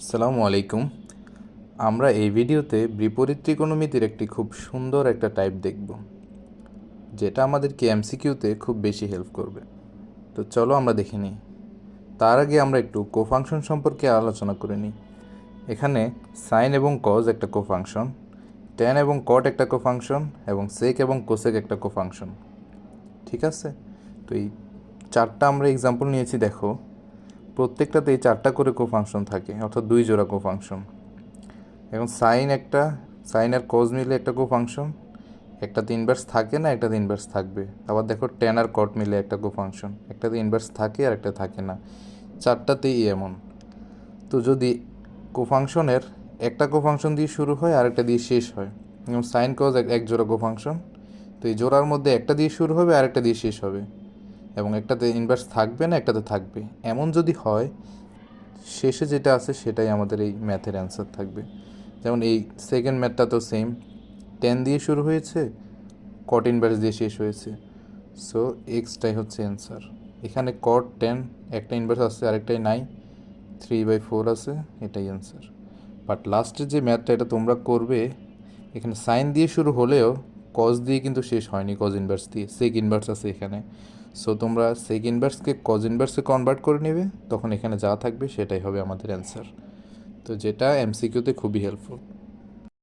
আসসালামু আলাইকুম। আমরা এই ভিডিওতে বিপরীত ত্রিকোণমিতির একটি খুব সুন্দর একটা টাইপ দেখব, যেটা আমাদেরকে এমসিকিউতে খুব বেশি হেল্প করবে। তো চলো আমরা দেখে নিই। তার আগে আমরা একটু কোফাংশন সম্পর্কে আলোচনা করে নিই। এখানে সাইন এবং কজ একটা কোফাংশন ট্যান এবং কট একটা কোফাংশন, এবং সেক এবং কোসেক একটা কোফাংশন। ঠিক আছে? তো এই চারটা আমরা এক্সাম্পল নিয়েছি, দেখো। প্রত্যেকটাতে এই চারটা করে কোফাংশন থাকে, অর্থাৎ দুই জোড়া কোফাংশন এখন সাইন একটা, সাইন আর কজ মিলে একটা কোফাংশন একটাতে ইনভার্স থাকে না একটাতে ইনভার্স থাকবে। আবার দেখো টেন আর কট মিলে একটা কোফাংশন একটাতে ইনভার্স থাকে আর একটা থাকে না। চারটাতেই এমন। তো যদি কোফাংশনের একটা কোফাংশন দিয়ে শুরু হয়, আর একটা দিয়ে শেষ হয়। এবং সাইন কজ এক জোড়া কোফাংশন তো এই জোড়ার মধ্যে একটা দিয়ে শুরু হবে, আর একটা দিয়ে শেষ হবে। এবং একটাতে ইনভার্স থাকবে না, একটাতে থাকবে। এমন যদি হয়, শেষে যেটা আছে সেটাই আমাদের এই ম্যাথের অ্যান্সার থাকবে। যেমন এই সেকেন্ড ম্যাথটা তো সেম টেন দিয়ে শুরু হয়েছে কট ইনভার্স দিয়ে শেষ হয়েছে। সো এক্সটাই হচ্ছে অ্যান্সার এখানে কট টেন একটা ইনভার্স আছে, আরেকটাই নাই। থ্রি বাই ফোর আছে, এটাই অ্যান্সার বাট লাস্টের যে ম্যাথটা এটা তোমরা করবে, এখানে সাইন দিয়ে শুরু হলেও কজ দিয়ে কিন্তু শেষ হয়নি কজ ইনভার্স দিয়ে। সেক ইনভার্স আছে এখানে। সো তোমরা সেক ইনভার্সকে কজ ইনভার্সে কনভার্ট করে নেবে, তখন এখানে যা থাকবে সেটাই হবে আমাদের অ্যান্সার তো যেটা এমসিকিউতে খুবই হেল্পফুল